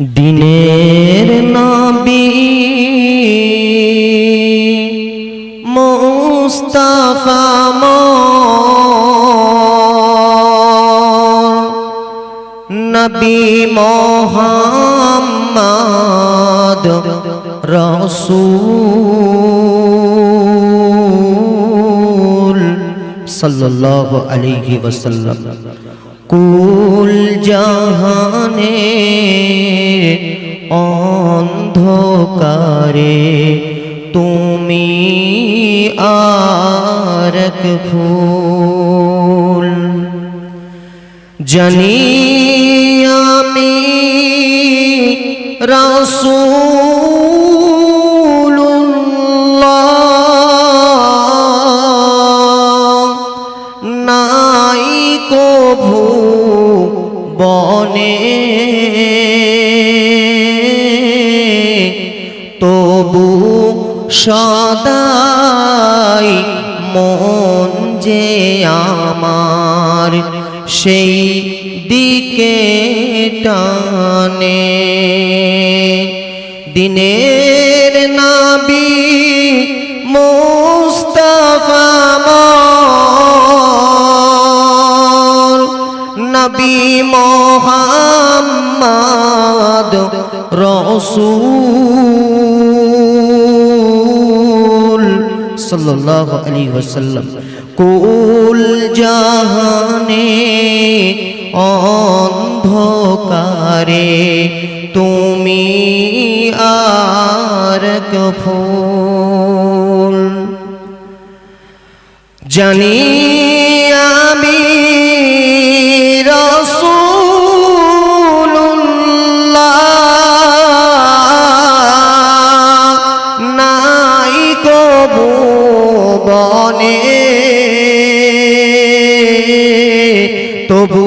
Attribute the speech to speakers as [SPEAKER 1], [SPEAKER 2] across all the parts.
[SPEAKER 1] দিনের নবী মুস্তাফা নবী মোহাম্মদ রসূল সাল্লাল্লাহু আলাইহি ওয়াসাল্লাম। কুল জাহানে অন্ধকারে তুমি আরক ফুল। জানি আমি রাসূলুল্লাহ সদাই মন যে আমার সেই দিকে টানে। দিনের নাবি মুস্তাফা নবী মোহাম্মদ রসূল। সাল্লাল্লাহু আলাইহি ওয়াসাল্লাম। কুল জাহানে অন্ধকারে তুমি আর ফুল। জানি আমি তবু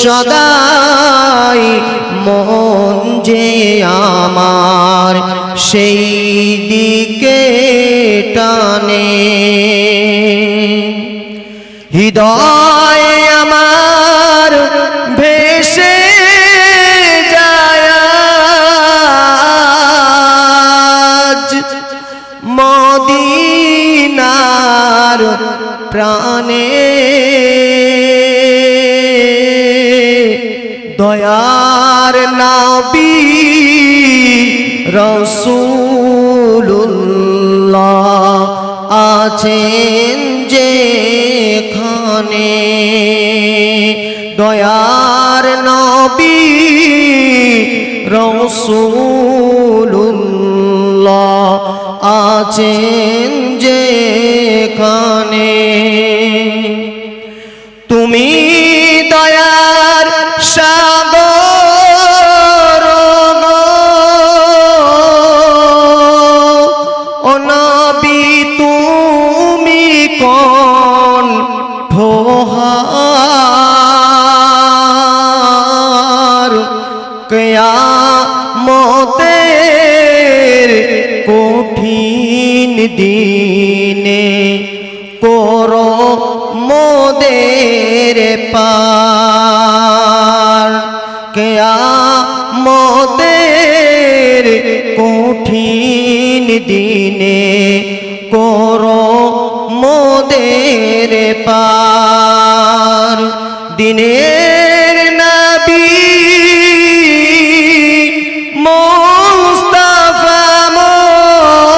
[SPEAKER 1] সদাই মন যে আমার সেই দিকে টানে। হৃদয় আমার ভেসে যায় মদিনার প্রাণে দয়ার নাবি রসুল্লাহ আছেন যেখানে। দয়ার নবী রসুল্লাহ আছেন যেখানে। তুমি ঠোহার কেয়ামতের কঠিন দিনে করো মোদের পার। কেয়ামতের কঠিন দিনে করো মোদের পার। দিনের নবী মোস্তাফা মোর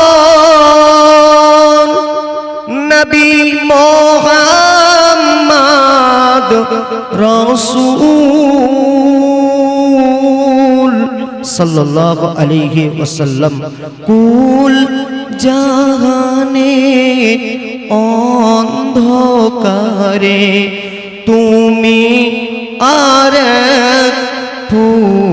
[SPEAKER 1] নবী মোহাম্মদ রসূল সাল্লাল্লাহু আলাইহি ওয়াসাল্লাম। কুল জাহানে অন্ধকারে তুমি আর ফুল